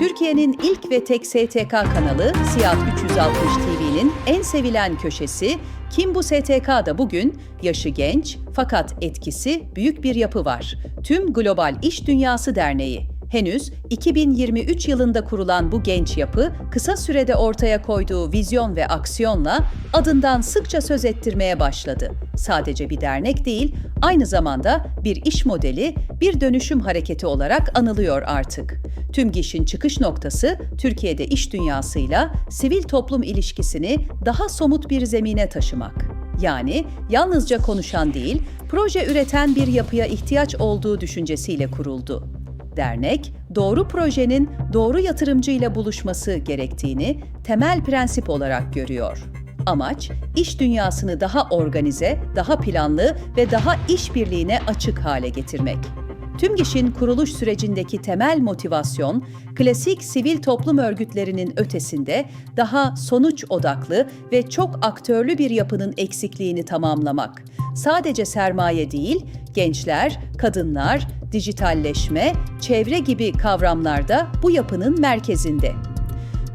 Türkiye'nin ilk ve tek STK kanalı Siyah 360 TV'nin en sevilen köşesi Kim bu STK'da bugün yaşı genç fakat etkisi büyük bir yapı var. Tüm Global İş Dünyası Derneği. Henüz 2023 yılında kurulan bu genç yapı kısa sürede ortaya koyduğu vizyon ve aksiyonla adından sıkça söz ettirmeye başladı. Sadece bir dernek değil, aynı zamanda bir iş modeli, bir dönüşüm hareketi olarak anılıyor artık. Tüm GİŞ'in çıkış noktası Türkiye'de iş dünyasıyla sivil toplum ilişkisini daha somut bir zemine taşımak. Yani yalnızca konuşan değil, proje üreten bir yapıya ihtiyaç olduğu düşüncesiyle kuruldu. Dernek, doğru projenin doğru yatırımcıyla buluşması gerektiğini temel prensip olarak görüyor. Amaç, iş dünyasını daha organize, daha planlı ve daha işbirliğine açık hale getirmek. TÜMGİŞ'in kuruluş sürecindeki temel motivasyon, klasik sivil toplum örgütlerinin ötesinde daha sonuç odaklı ve çok aktörlü bir yapının eksikliğini tamamlamak. Sadece sermaye değil, gençler, kadınlar, dijitalleşme, çevre gibi kavramlar da bu yapının merkezinde.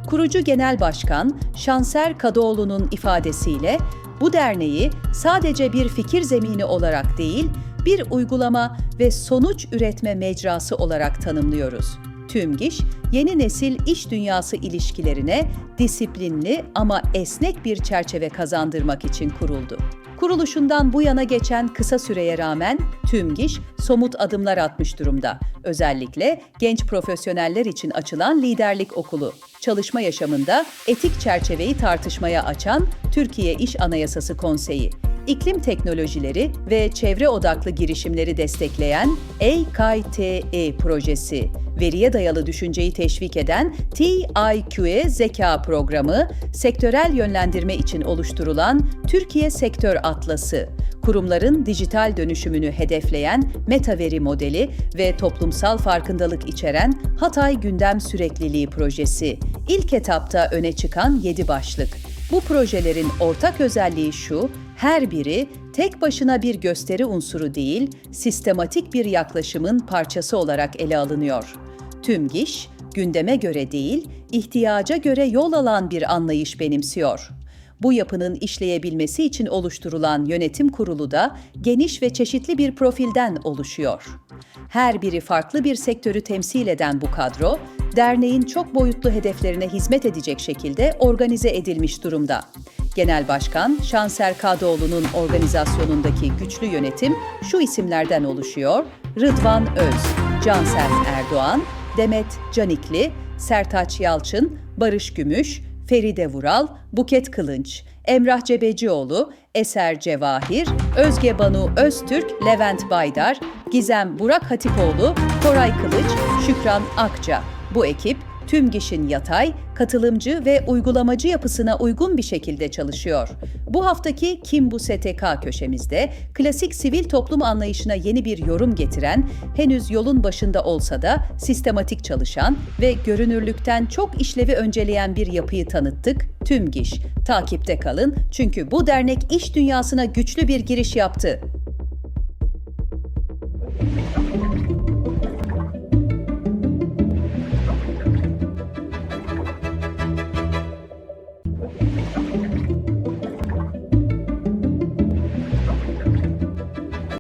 Kurucu Genel Başkan Şanser Kadıoğlu'nun ifadesiyle bu derneği sadece bir fikir zemini olarak değil, bir uygulama ve sonuç üretme mecrası olarak tanımlıyoruz. TÜMGİŞ, yeni nesil iş dünyası ilişkilerine disiplinli ama esnek bir çerçeve kazandırmak için kuruldu. Kuruluşundan bu yana geçen kısa süreye rağmen TÜMGİŞ somut adımlar atmış durumda. Özellikle genç profesyoneller için açılan liderlik okulu, çalışma yaşamında etik çerçeveyi tartışmaya açan Türkiye İş Anayasası Konseyi, iklim teknolojileri ve çevre odaklı girişimleri destekleyen EKTE projesi, veriye dayalı düşünceyi teşvik eden TIQE Zeka Programı, sektörel yönlendirme için oluşturulan Türkiye Sektör Atlası, kurumların dijital dönüşümünü hedefleyen Metaveri modeli ve toplumsal farkındalık içeren Hatay Gündem Sürekliliği projesi. İlk etapta öne çıkan 7 başlık. Bu projelerin ortak özelliği şu, her biri tek başına bir gösteri unsuru değil, sistematik bir yaklaşımın parçası olarak ele alınıyor. Tüm GİŞ, gündeme göre değil, ihtiyaca göre yol alan bir anlayış benimsiyor. Bu yapının işleyebilmesi için oluşturulan yönetim kurulu da geniş ve çeşitli bir profilden oluşuyor. Her biri farklı bir sektörü temsil eden bu kadro, derneğin çok boyutlu hedeflerine hizmet edecek şekilde organize edilmiş durumda. Genel Başkan Şanser Kadıoğlu'nun organizasyonundaki güçlü yönetim şu isimlerden oluşuyor. Rıdvan Öz, Cansel Erdoğan, Demet Canikli, Sertaç Yalçın, Barış Gümüş, Feride Vural, Buket Kılınç, Emrah Cebecioğlu, Eser Cevahir, Özge Banu Öztürk, Levent Baydar, Gizem Burak Hatipoğlu, Koray Kılıç, Şükran Akça. Bu ekip tüm GİŞ'in yatay, katılımcı ve uygulamacı yapısına uygun bir şekilde çalışıyor. Bu haftaki Kim Bu STK köşemizde klasik sivil toplum anlayışına yeni bir yorum getiren, henüz yolun başında olsa da sistematik çalışan ve görünürlükten çok işlevi önceleyen bir yapıyı tanıttık. Tüm GİŞ. Takipte kalın çünkü bu dernek iş dünyasına güçlü bir giriş yaptı.